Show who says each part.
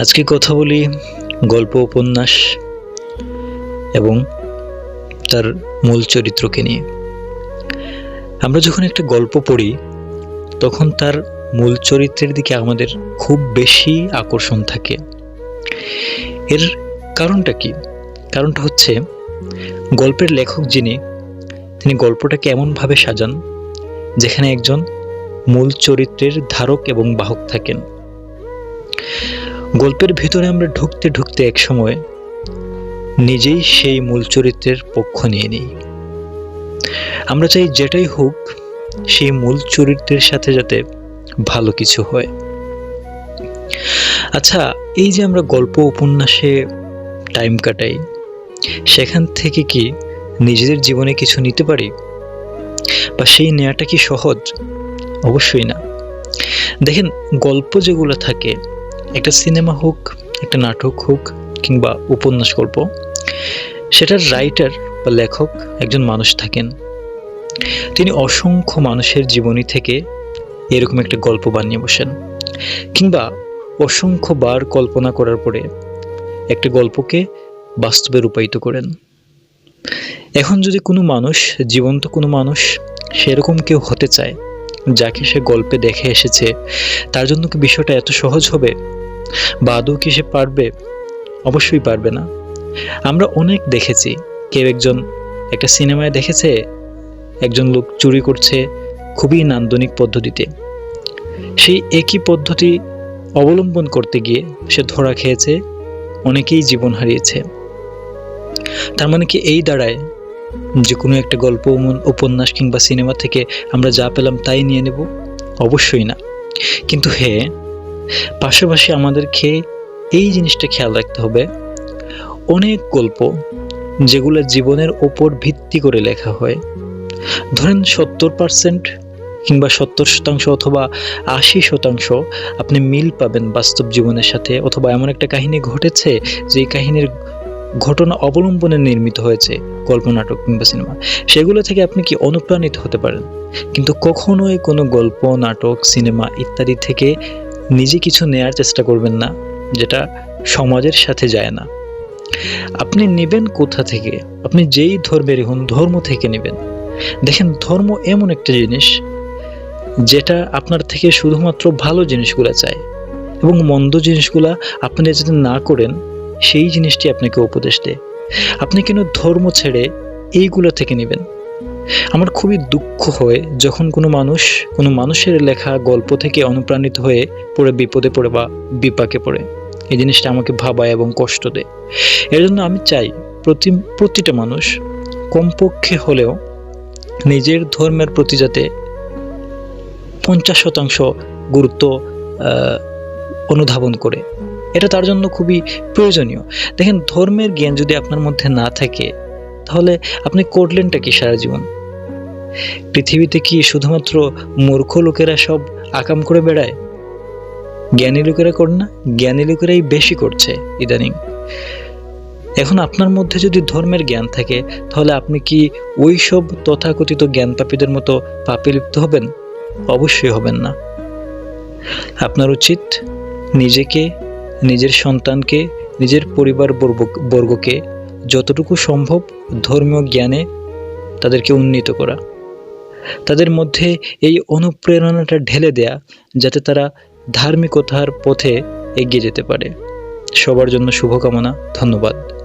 Speaker 1: আজকে কথা বলি গল্প, উপন্যাস এবং তার মূল চরিত্রকে নিয়ে। আমরা যখন একটা গল্প পড়ি, তখন তার মূল চরিত্রের দিকে আমাদের খুব বেশি আকর্ষণ থাকে। এর কারণটা কি? কারণটা হচ্ছে, গল্পের লেখক যিনি, তিনি গল্পটাকে এমনভাবে সাজান, যেখানে একজন মূল চরিত্রের ধারক এবং বাহক থাকেন। গল্পের ভিতরে আমরা ঢুকতে ঢুকতে এক সময় নিজেই সেই মূল চরিত্রের পক্ষ নিয়ে নিই। আমরা চাই যেটাই হোক, সেই মূল চরিত্রের সাথে যাতে ভালো কিছু হয়। আচ্ছা এই যে আমরা গল্প উপন্যাসে টাইম কাটাই, সেখান থেকে কি নিজেদের জীবনে কিছু নিতে পারি? বা সেই নেওয়াটা কি সহজ? অবশ্যই না। দেখেন, গল্প যেগুলো থাকে একটা সিনেমা হোক, একটা নাটক হোক কিংবা উপন্যাস গল্প, সেটার রাইটার বা লেখক একজন মানুষ থাকেন। তিনি অসংখ্য মানুষের জীবনী থেকে এরকম একটা গল্প বানিয়ে বসেন কিংবা অসংখ্যবার কল্পনা করার পরে একটা গল্পকে বাস্তবে রূপায়িত করেন। এখন যদি কোনো মানুষ, জীবন্ত কোনো মানুষ, সেরকম কেউ হতে চায়, যাকে সে গল্পে দেখে এসেছে, তার জন্য কি বিষয়টা এত সহজ হবে? বা আদৌ কি সে পারবে? অবশ্যই পারবে না। আমরা অনেক দেখেছি। কেউ একজন একটা সিনেমায় দেখেছে, একজন লোক চুরি করছে খুবই নান্দনিক পদ্ধতিতে। সেই একই পদ্ধতি অবলম্বন করতে গিয়ে সে ধরা খেয়েছে, অনেকেই জীবন হারিয়েছে। তার মানে কি এই দাঁড়ায় যে কোনো একটা গল্প উপন্যাস কিংবা সিনেমা থেকে আমরা যা পেলাম তাই নিয়ে নেব? অবশ্যই না। কিন্তু হ্যাঁ পাশাপাশি আমাদেরকে এই জিনিসটা খেয়াল রাখতে হবে। অনেক গল্প যেগুলো জীবনের ওপর ভিত্তি করে লেখা হয়। ধরেন সত্তর পার্সেন্ট কিংবা সত্তর শতাংশ অথবা আশি শতাংশ আপনি মিল পাবেন বাস্তব জীবনের সাথে অথবা এমন একটা কাহিনী ঘটেছে যে কাহিনীর ঘটনা অবলম্বনে নির্মিত হয়েছে, গল্প, নাটক কিংবা সিনেমা। সেগুলো থেকে আপনি কি অনুপ্রাণিত হতে পারেন? কিন্তু কখনোই কোনো গল্প, নাটক, সিনেমা ইত্যাদি থেকে নিজে কিছু নেয়ার চেষ্টা করবেন না, যেটা সমাজের সাথে যায় না। আপনি নেবেন কোথা থেকে? আপনি যেই ধর্মেরই হন ধর্ম থেকে নেবেন। দেখেন, ধর্ম এমন একটা জিনিস, যেটা আপনার থেকে শুধুমাত্র ভালো জিনিসগুলো চায় এবং মন্দ জিনিসগুলা আপনি যদি না করেন, সেই জিনিসটি আপনাকে উপদেশ দেয়। আপনি কেন ধর্ম ছেড়ে এইগুলো থেকে নেবেন? আমার খুবই দুঃখ হয় যখন কোনো মানুষ, কোনো মানুষের লেখা গল্প থেকে অনুপ্রাণিত হয়ে পড়ে বিপদে পড়ে বা বিপাকে পড়ে। এই জিনিসটা আমাকে ভাবায় এবং কষ্ট দেয়। এর জন্য আমি চাই প্রতি, প্রতিটা মানুষ কমপক্ষে হলেও নিজের ধর্মের প্রতি যাতে পঞ্চাশ শতাংশ গুরুত্ব অনুধাবন করে। এটা তার জন্য খুবই প্রয়োজনীয়। দেখেন, ধর্মের জ্ঞান যদি আপনার মধ্যে না থাকে তাহলে আপনি করলেনটা কি সারা জীবন? পৃথিবীতে কি শুধুমাত্র মূর্খ লোকেরা সব আকাম করে বেড়ায়? জ্ঞানী লোকেরা করে না, জ্ঞানী লোকেরাই বেশি করছে, ইদানিং। এখন আপনার মধ্যে যদি ধর্মের জ্ঞান থাকে, তাহলে আপনি কি ওই সব তথাকথিত জ্ঞান পাপীদের মতো পাপে লিপ্ত হবেন? অবশ্যই হবেন না। আপনার উচিত নিজেকে, নিজের সন্তানকে, নিজের পরিবার বর্গকে যতটুকু সম্ভব ধর্মীয় জ্ঞানে তাদেরকে উন্নীত করা। তাদের মধ্যে এই অনুপ্রেরণাটা ঢেলে দেয়া যাতে তারা ধার্মিকতার পথে এগিয়ে যেতে পারে। সবার জন্য শুভকামনা, ধন্যবাদ।